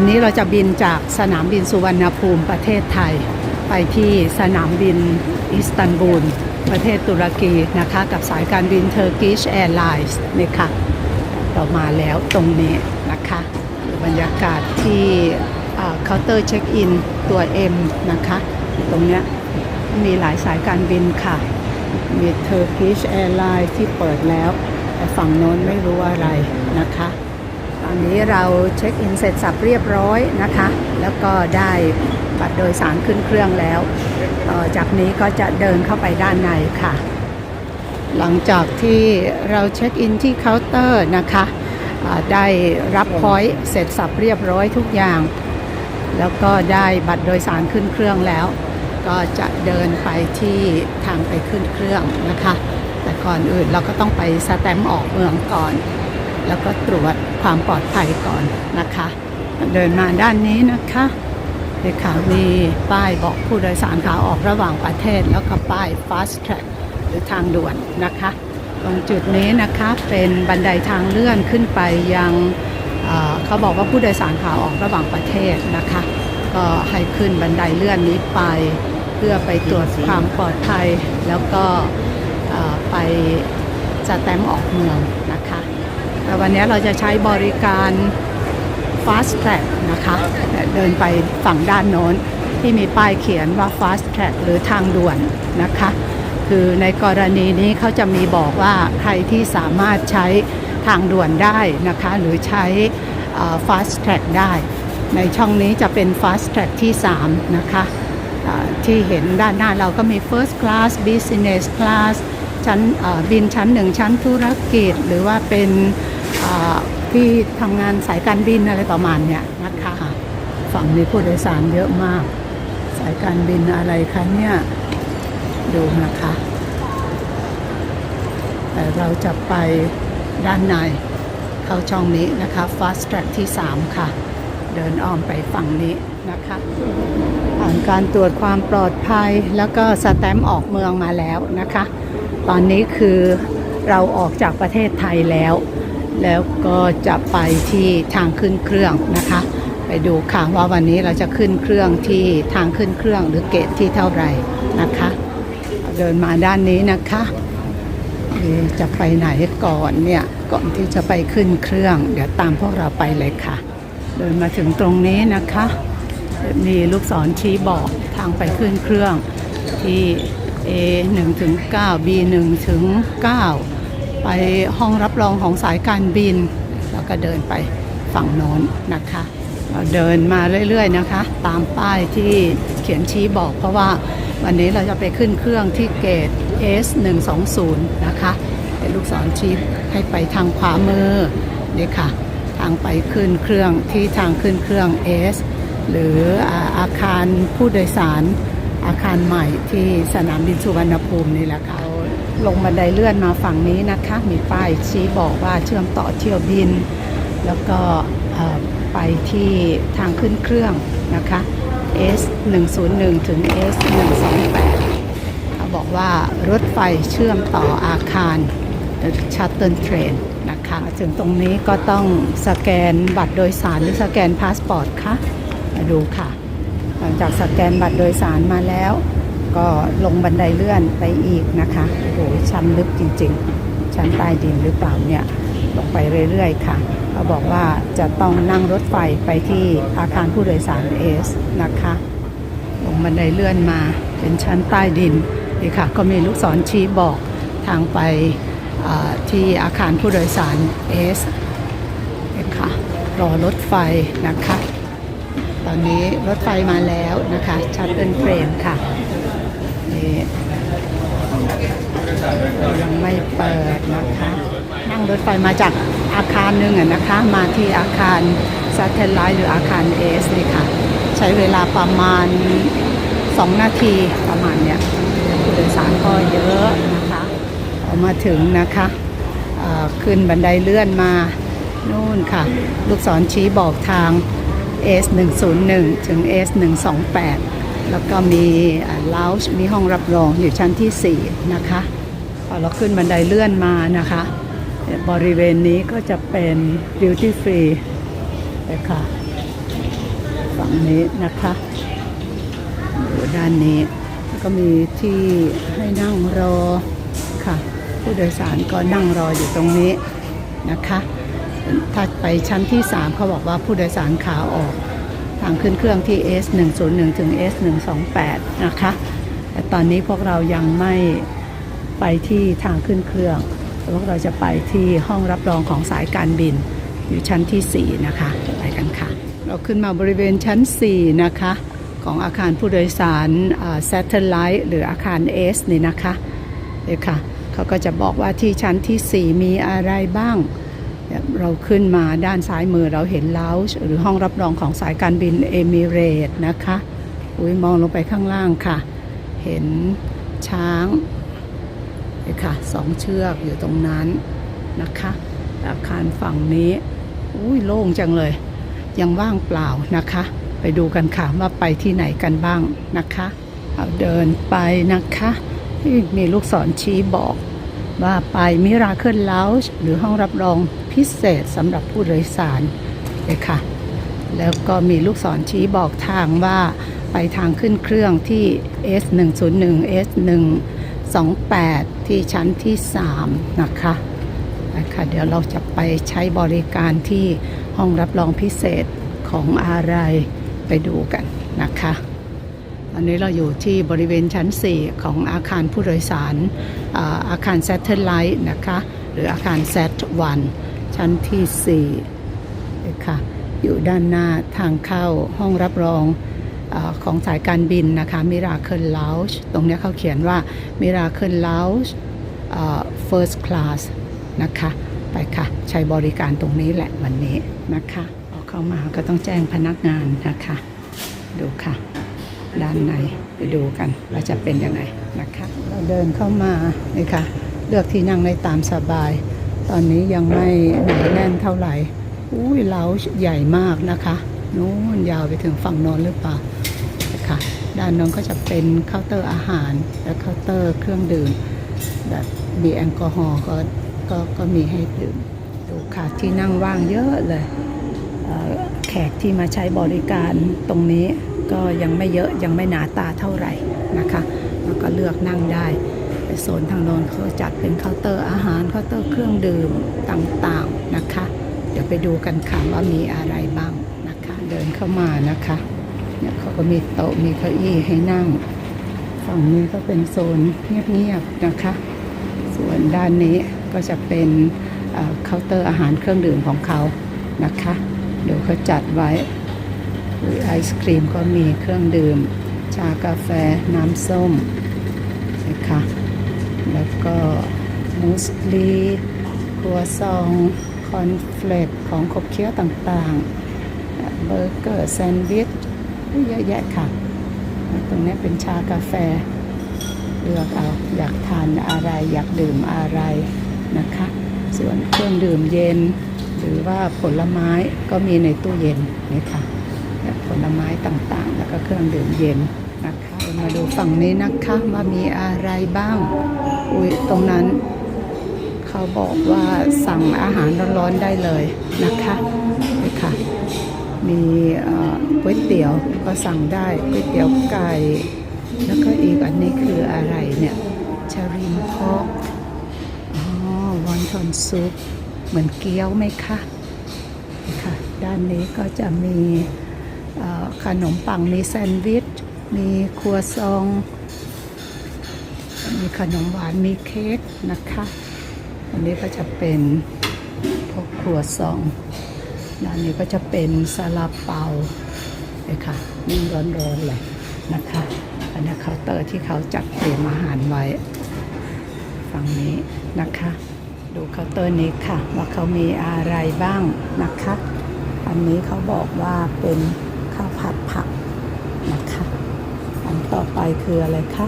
วันนี้เราจะบินจากสนามบินสุวรรณภูมิประเทศไทย ไปที่สนามบินอิสตันบูล ประเทศตุรกีนะคะ กับสายการบิน Turkish Airlines นี่ค่ะ เรามาแล้วตรงนี้นะคะบรรยากาศที่เคาน์เตอร์เช็คอินตัว M นะคะ ตรงเนี้ยมีหลายสายการบินค่ะ มี Turkish Airlines ที่เปิดแล้ว แต่ฝั่งโน้นไม่รู้อะไรนะคะ อนนี้เราเช็คอินเสร็จสับเรียบร้อยนะคะ แล้วก็ได้บัตรโดยสารขึ้นเครื่องแล้ว ต่อจากนี้ก็จะเดินเข้าไปด้านในค่ะ หลังจากที่เราเช็คอินที่เคาน์เตอร์นะคะได้รับพอยต์เสร็จสับเรียบร้อยทุกอย่าง แล้วก็ได้บัตรโดยสารขึ้นเครื่องแล้ว ก็จะเดินไปที่ทางไปขึ้นเครื่องนะคะ แต่ก่อนอื่นเราก็ต้องไปสแตมป์ออกเมืองก่อน แล้วก็ตรวจ ความปลอดภัยก่อนนะคะ เดินมาด้านนี้นะคะเด็กขามีป้ายบอกผู้โดยสารขาออกระหว่างประเทศ แล้วก็ป้าย fast track หรือทางด่วนนะคะ ตรงจุดนี้นะคะเป็นบันไดทางเลื่อนขึ้นไปยังเเขาบอกว่าผู้โดยสารขาออกระหว่างประเทศนะคะ ก็ให้ขึ้นบันไดเลื่อนนี้ไป เพื่อไปตรวจความปลอดภัย แล้วก็ไปสแต้มออกเมืองนะคะ แต่วันนี้เราจะใช้บริการ Fast Track นะคะเดินไปฝั่งด้านโน้นที่มีป้ายเขียนว่า Fast Track หรือทางด่วนนะคะ คือในกรณีนี้เขาจะมีบอกว่าใครที่สามารถใช้ทางด่วนได้นะคะ หรือใช้ Fast Track ได้ ในช่องนี้จะเป็น Fast Track ที่ 3 นะคะที่เห็นด้านหน้าเราก็มี First Class Business Class ชั้นเอ่อบินชั้นหนึ่งชั้นธุรกิจ หรือว่าเป็นอ่าที่ทำงานสายการบินอะไรประมาณเนี้ยนะคะฝั่งนี้ผู้โดยสารเยอะมาก สายการบินอะไรคะเนี่ยดูนะคะ แต่เราจะไปด้านในเข้าช่องนี้นะคะ fast track ที่ 3 ค่ะ เดินอ้อมไปฝั่งนี้นะคะผ่านการตรวจความปลอดภัยแล้วก็สแตมป์ออกเมืองมาแล้วนะคะ ตอนนี้คือเราออกจากประเทศไทยแล้ว แล้วก็จะไปที่ทางขึ้นเครื่องนะคะ ไปดูค่ะว่าวันนี้เราจะขึ้นเครื่องที่ทางขึ้นเครื่องหรือเกตที่เท่าไหร่นะคะ เดินมาด้านนี้นะคะเอ๊ะจะไปไหนก่อนเนี่ยก่อนที่จะไปขึ้นเครื่อง เดี๋ยวตามพวกเราไปเลยค่ะ เดินมาถึงตรงนี้นะคะ มีลูกศรชี้บอกทางไปขึ้นเครื่องที่ A 1ถึง9 B 1ถึง9ไปห้องรับรองของสายการบิน แล้วก็เดินไปฝั่งโน้นนะคะเราเดินมาเรื่อยๆนะคะ ตามป้ายที่เขียนชี้บอกเพราะว่าวันนี้เราจะไปขึ้นเครื่องที่เกต S 1 2 0 นะคะเป็นลูกศรชี้ให้ไปทางขวามือนี่ค่ะ ทางไปขึ้นเครื่องที่ทางขึ้นเครื่อง S หรืออาอาคารผู้โดยสาร อาคารใหม่ที่สนามบินสุวรรณภูมินี่แหละค่ะลงบันไดเลื่อนมาฝั่งนี้นะคะ มีป้ายชี้บอกว่าเชื่อมต่อเที่ยวบิน แล้วก็เอ่อไปที่ทางขึ้นเครื่องนะคะ S 101ถึง S 128เขาบอกว่ารถไฟเชื่อมต่ออาคารชัตเติลเทรนนะคะถึงตรงนี้ก็ต้องสแกนบัตรโดยสารหรือสแกนพาสปอร์ตคะมาดูค่ะ หลังจากสแกนบัตรโดยสารมาแล้ว ก็ลงบันไดเลื่อนไปอีกนะคะโอ้โหชั้นลึกจริงๆ ชั้นใต้ดินหรือเปล่าเนี่ยลงไปเรื่อยๆค่ะเขาบอกว่าจะต้องนั่งรถไฟไปที่อาคารผู้โดยสารเอสนะคะลงบันไดเลื่อนมาเป็นชั้นใต้ดินนี่ค่ะก็มีลูกศรชี้บอกทางไปที่อาคารผู้โดยสารเอสนี่ค่ะรอรถไฟนะคะ ตอนนี้รถไฟมาแล้วนะคะ ชัตเติลเทรนค่ะนี่ยังไม่เปิดนะคะ นั่งรถไฟมาจากอาคารหนึ่งอะนะคะ มาที่อาคารซัตเทลไลท์หรืออาคารเอสนี่ค่ะ ใช้เวลาประมาณ 2 นาทีประมาณเนี้ยผู้โดยสารก็เยอะนะคะพอมาถึงนะคะขึ้นบันไดเลื่อนมานู่นค่ะ ลูกศรชี้บอกทาง S 1 0 1ถึง S 1 2 8แล้วก็มีลาวช์มีห้องรับรองอยู่ชั้นที่ 4 นะคะพอเราขึ้นบันไดเลื่อนมานะคะ บริเวณนี้ก็จะเป็น duty free เลยค่ะฝั่งนี้นะคะอยู่ด้านนี้แล้วก็มีที่ให้นั่งรอค่ะ ผู้โดยสารก็นั่งรออยู่ตรงนี้นะคะ ถ้าไปชั้นที่ 3 เขาบอกว่าผู้โดยสารขาออก ทางขึ้นเครื่องที่ S101 ถึง S128 นะคะ แต่ตอนนี้พวกเรายังไม่ไปที่ทางขึ้นเครื่อง พวกเราจะไปที่ห้องรับรองของสายการบิน อยู่ชั้นที่ 4 นะคะ ไปกันค่ะ เราขึ้นมาบริเวณชั้น 4 นะคะ ของอาคารผู้โดยสารแซทเทไลท์หรืออาคาร S นี่นะคะเนี่ยค่ะ เขาก็จะบอกว่าที่ชั้นที่ 4 มีอะไรบ้าง เราขึ้นมาด้านซ้ายมือเราเห็นล o วหรือห้องรับรองของสายการบินเอมิเรตนะคะอุ้ยมองลงไปข้างล่างค่ะ เห็นช้างนี่ค่ะสองเชือกอยู่ตรงนั้นนะคะอาคารฝั่งนี้อุ้ยโล่งจังเลย ยังว่างเปล่านะคะ ไปดูกันค่ะว่าไปที่ไหนกันบ้างนะคะ เอาเดินไปนะคะนี่มีลูกศรชี้บอก ว่าไปมิราเคิล o ล g e หรือห้องรับรองพิเศษสำหรับผู้โดยสารเลยค่ะ แล้วก็มีลูกศรชี้บอกทางว่าไปทางขึ้นเครื่องที่ S101 S128 ที่ชั้นที่ 3 นะคะนะคะเดี๋ยวเราจะไปใช้บริการที่ห้องรับรองพิเศษของอะไรไปดูกันนะคะ อนนี้เราอยู่ที่บริเวณชั้น 4 ของอาคารผู้โดยสารอาอาคาร Satellite นะคะ หรืออาคาร Z1 ชั้นที่4นะคะอยู่ด้านหน้าทางเข้าห้องรับรองอของสายการบินนะคะ Miracle Lounge ตรงนี้เขาเขียนว่า Miracle Lounge อ่า First Class นะคะ ไปค่ะ ใช้บริการตรงนี้แหละวันนี้นะคะพอเข้ามาก็ต้องแจ้งพนักงานนะคะ ดูค่ะ ด้านในไปดูกันว่าจะเป็นยังไงนะคะ เราเดินเข้ามานี่ค่ะเลือกที่นั่งได้ตามสบาย ตอนนี้ยังไม่หนาแน่นเท่าไหร่อุ้ยเราใหญ่มากนะคะนู้นยาวไปถึงฝั่งโน้นหรือเปล่านะคะด้านโน้นก็จะเป็นเคาน์เตอร์อาหาร และเคาน์เตอร์เครื่องดื่มแบบมีแอลกอฮอล์ก็ก็ก็มีให้ดื่มดูค่ะที่นั่งว่างเยอะเลยแขกที่มาใช้บริการตรงนี้ ก็ยังไม่เยอะยังไม่หนาตาเท่าไหร่นะคะแล้วก็เลือกนั่งได้โซนทางโน้นเขาจัดเป็นเคาน์เตอร์อาหารเคาน์เตอร์เครื่องดื่มต่างๆนะคะ เดี๋ยวไปดูกันค่ะว่ามีอะไรบ้างนะคะ เดินเข้ามานะคะเนี่ยเขาก็มีโต๊ะมีเก้าอี้ให้นั่งฝั่งนี้ก็เป็นโซนเงียบๆนะคะ ส่วนด้านนี้ก็จะเป็นเคาน์เตอร์อาหารเครื่องดื่มของเขานะคะ เดี๋ยวเขาจัดไว้ อุ๊ยไอศครีมก็มีเครื่องดื่ม ชากาแฟน้ำส้มนะคะแล้วก็มูสลีครัวซองคอนเฟลกของขบเคี้ยวต่างๆ เบอร์เกอร์แซนด์วิชเยอะแยะค่ะ ตรงนี้เป็นชากาแฟ เลือกเอา อยากทานอะไรอยากดื่มอะไรนะคะ ส่วนเครื่องดื่มเย็น หรือว่าผลไม้ก็มีในตู้เย็นนี่ค่ะและ ผลไม้ต่างๆ แล้วก็เครื่องดื่มเย็นนะคะมาดูฝั่งนี้นะคะว่ามีอะไรบ้างอุ้ยตรงนั้น เขาบอกว่าสั่งอาหารร้อนๆได้เลยนะคะนี่ค่ะมีก๋วยเตี๋ยวก็สั่งได้ก๋วยเตี๋ยวไก่แล้วก็อีกอันนี้คืออะไรเนี่ยชาริมพอกอ๋อวอนทอนซุปเหมือนเกี๊ยวไหมคะนี่ค่ะ ด้านนี้ก็จะมี ขนมปังมีแซนด์วิช มีครัวซอง มีขนมหวานมีเค้กนะคะ อันนี้ก็จะเป็นพวกครัวซองด้านนี้ก็จะเป็นซาลาเปาเลยค่ะนิ่งร้อนๆเลยนะคะ อันนี้เคาน์เตอร์ที่เขาจัดเตรียมอาหารไว้ ฝั่งนี้นะคะ ดูเคาน์เตอร์นี้ค่ะ ว่าเขามีอะไรบ้างนะคะ อันนี้เขาบอกว่าเป็น ข้าวผัดผักนะคะอันต่อไปคืออะไรคะ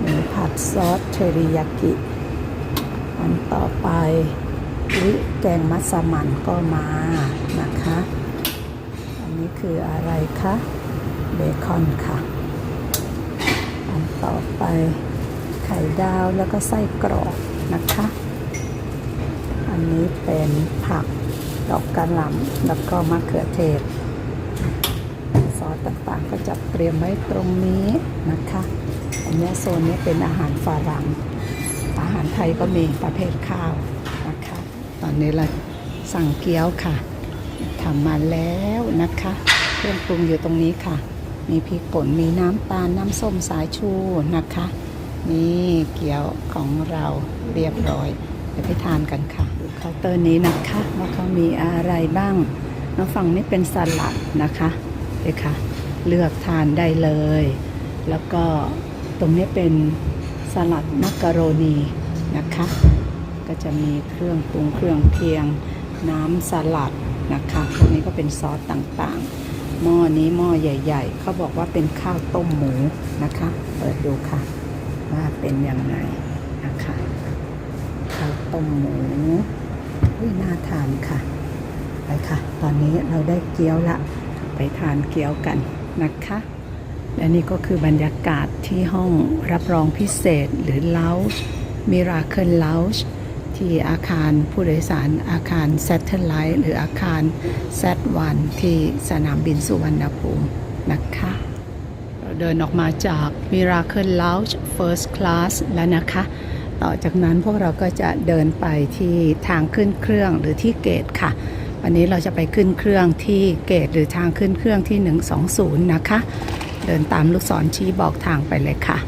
หมูผัดซอสเทริยากิ อันต่อไปวิแกงมัสมั่นก็มานะคะ อันนี้คืออะไรคะเบคอนค่ะ อันต่อไปไข่ดาวแล้วก็ไส้กรอกนะคะ อันนี้เป็นผักดอกกระหล่ำแล้วก็มะเขือเทศ ต่างๆ ก็จะเตรียมไว้ตรงนี้นะคะ อันนี้โซนนี้เป็นอาหารฝรั่ง อาหารไทยก็มีประเภทข้าวนะคะ ตอนนี้เราสั่งเกี๊ยวค่ะทำมาแล้วนะคะ เครื่องปรุงอยู่ตรงนี้ค่ะ มีพริกป่น มีน้ำตาล น้ำส้มสายชูนะคะ นี่เกี๊ยวของเราเรียบร้อยเดี๋ยวไปทานกันค่ะดูเคาน์เตอร์นี้นะคะว่าเขามีอะไรบ้างน้องฝั่งนี้เป็นสลัดนะคะเดี๋ยวค่ะ เลือกทานได้เลย แล้วก็ตรงนี้เป็นสลัดมักกะโรนีนะคะ ก็จะมีเครื่องปรุงเครื่องเคียงน้ำสลัดนะคะพวกนี้ก็เป็นซอสต่างๆ หม้อนี้หม้อใหญ่ ๆ เขาบอกว่าเป็นข้าวต้มหมูนะคะ เปิดดูค่ะ ว่าเป็นยังไงนะคะ ข้าวต้มหมูอุ้ยน่าทานค่ะ ไปค่ะ ตอนนี้เราได้เกี๊ยวละ ไปทานเกี๊ยวกัน นะคะ และนี่ก็คือบรรยากาศที่ห้องรับรองพิเศษหรือ Lounge Miracle Lounge ที่อาคารผู้โดยสารอาคาร Satellite หรืออาคาร Z1 ที่สนามบินสุวรรณภูมินะคะเราเดินออกมาจาก Miracle Lounge First Class แล้วนะคะ ต่อจากนั้นพวกเราก็จะเดินไปที่ทางขึ้นเครื่องหรือที่เกตค่ะ วันนี้เราจะไปขึ้นเครื่องที่เกตหรือทางขึ้นเครื่องที่ 120 นะคะ เดินตามลูกศรชี้บอกทางไปเลยค่ะ